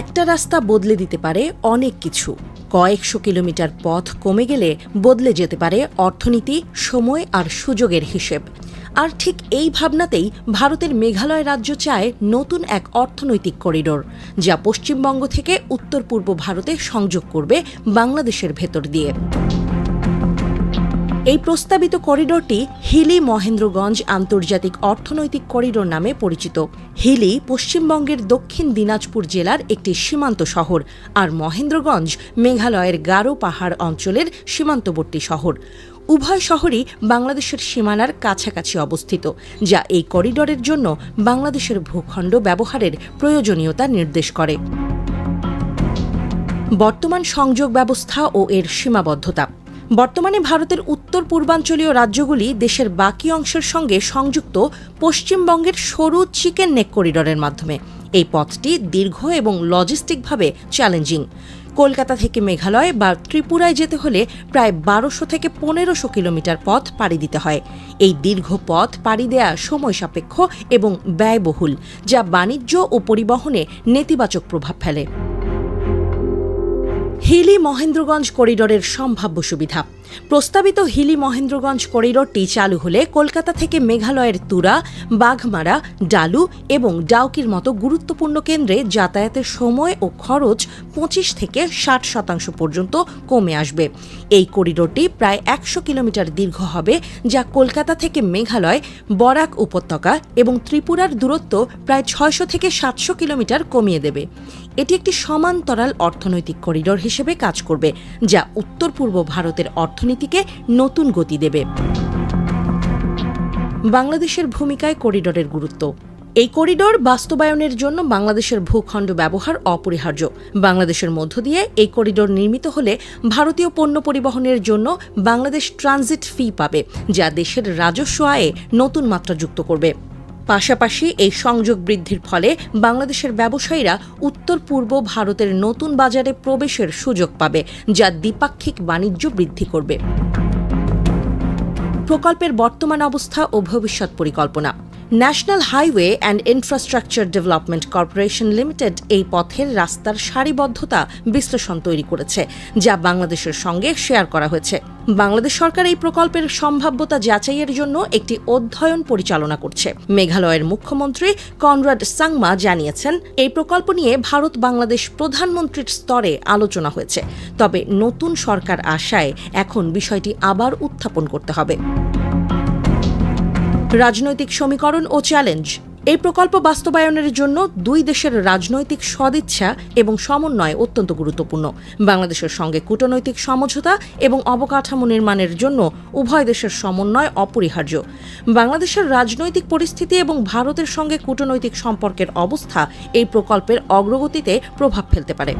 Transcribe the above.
একটা রাস্তা বদলে দিতে পারে অনেক কিছু। কয়েকশো কিলোমিটার পথ কমে গেলে বদলে যেতে পারে অর্থনীতি, সময় আর সুযোগের হিসেব। আর ঠিক এই ভাবনাতেই ভারতের মেঘালয় রাজ্য চায় নতুন এক অর্থনৈতিক করিডোর, যা পশ্চিমবঙ্গ থেকে উত্তর পূর্ব ভারতে সংযোগ করবে বাংলাদেশের ভেতর দিয়ে। এই প্রস্তাবিত করিডোরটি হিলি মহেন্দ্রগঞ্জ আন্তর্জাতিক অর্থনৈতিক করিডোর নামে পরিচিত। হিলি পশ্চিমবঙ্গের দক্ষিণ দিনাজপুর জেলার একটি সীমান্ত শহর আর মহেন্দ্রগঞ্জ মেঘালয়ের গারো পাহাড় অঞ্চলের সীমান্তবর্তী শহর। উভয় শহরই বাংলাদেশের সীমানার কাছাকাছি অবস্থিত, যা এই করিডোরের জন্য বাংলাদেশের ভূখণ্ড ব্যবহারের প্রয়োজনীয়তা নির্দেশ করে। বর্তমান সংযোগ ব্যবস্থা ও এর সীমাবদ্ধতা। বর্তমানে ভারতের উত্তর পূর্বাঞ্চলীয় রাজ্যগুলি দেশের বাকি অংশের সঙ্গে সংযুক্ত পশ্চিমবঙ্গের সরু চিকেন নেক করিডোরের মাধ্যমে। এই পথটি দীর্ঘ এবং লজিস্টিকভাবে চ্যালেঞ্জিং কলকাতা থেকে মেঘালয় বা ত্রিপুরায় যেতে হলে প্রায় বারোশো থেকে পনেরোশো কিলোমিটার পথ পাড়ি দিতে হয়। এই দীর্ঘ পথ পাড়ি দেয়া সময় সাপেক্ষ এবং ব্যয়বহুল, যা বাণিজ্য ও পরিবহনে নেতিবাচক প্রভাব ফেলে। হিলি মহেন্দ্রগঞ্জ করিডোরের সম্ভাব্য সুবিধা। প্রস্তাবিত হিলি মহেন্দ্রগঞ্জ করিডোরটি চালু হলে কলকাতা থেকে মেঘালয়ের তুরা, বাঘমারা, ডালু এবং ডাউকির মতো গুরুত্বপূর্ণ কেন্দ্রে যাতায়াতের সময় ও খরচ পঁচিশ থেকে ষাট শতাংশ পর্যন্ত কমে আসবে। এই করিডোরটি প্রায় একশো কিলোমিটার দীর্ঘ হবে, যা কলকাতা থেকে মেঘালয়, বরাক উপত্যকা এবং ত্রিপুরার দূরত্ব প্রায় ছয়শো থেকে সাতশো কিলোমিটার কমিয়ে দেবে। এটি একটি সমান্তরাল অর্থনৈতিক করিডোর হিসেবে কাজ করবে, যা উত্তর পূর্ব ভারতের অর্থনীতিকে নতুন গতি দেবে। বাংলাদেশের ভূমিকায় করিডোরের গুরুত্ব। এই করিডোর বাস্তবায়নের জন্য বাংলাদেশের ভূখণ্ড ব্যবহার অপরিহার্য। বাংলাদেশের মধ্য দিয়ে এই করিডোর নির্মিত হলে ভারতীয় পণ্য পরিবহনের জন্য বাংলাদেশ ট্রানজিট ফি পাবে, যা দেশের রাজস্ব আয়ে নতুন মাত্রা যুক্ত করবে। পাশাপাশি এই সংযোগ বৃদ্ধির ফলে বাংলাদেশের ব্যবসায়ীরা উত্তর পূর্ব ভারতের নতুন বাজারে প্রবেশের সুযোগ পাবে, যা দ্বিপাক্ষিক বাণিজ্য বৃদ্ধি করবে। প্রকল্পের বর্তমান অবস্থা ও ভবিষ্যৎ পরিকল্পনা। National highway and infrastructure development corporation limited এই পথের রাস্তার সারিবদ্ধতা বিশ্লেষণ তৈরি করেছে, যা বাংলাদেশের সঙ্গে শেয়ার করা হয়েছে। বাংলাদেশ সরকার এই প্রকল্পের সম্ভাব্যতা যাচাইয়ের জন্য একটি অধ্যয়ন পরিচালনা করছে। মেঘালয়ের মুখ্যমন্ত্রী কনরাড সাংমা জানিয়েছেন, এই প্রকল্প নিয়ে ভারত বাংলাদেশ প্রধানমন্ত্রীর স্তরে আলোচনা হয়েছে। তবে নতুন সরকার আশায় এখন বিষয়টি আবার উত্থাপন করতে হবে। রাজনৈতিক সমীকরণ ও চ্যালেঞ্জ। এই প্রকল্প বাস্তবায়নের জন্য দুই দেশের রাজনৈতিক সদিচ্ছা এবং সমন্বয় অত্যন্ত গুরুত্বপূর্ণ। বাংলাদেশের সঙ্গে কূটনৈতিক সমঝোতা এবং অবকাঠামো নির্মাণের জন্য উভয় দেশের সমন্বয় অপরিহার্য। বাংলাদেশের রাজনৈতিক পরিস্থিতি এবং ভারতের সঙ্গে কূটনৈতিক সম্পর্কের অবস্থা এই প্রকল্পের অগ্রগতিতে প্রভাব ফেলতে পারে।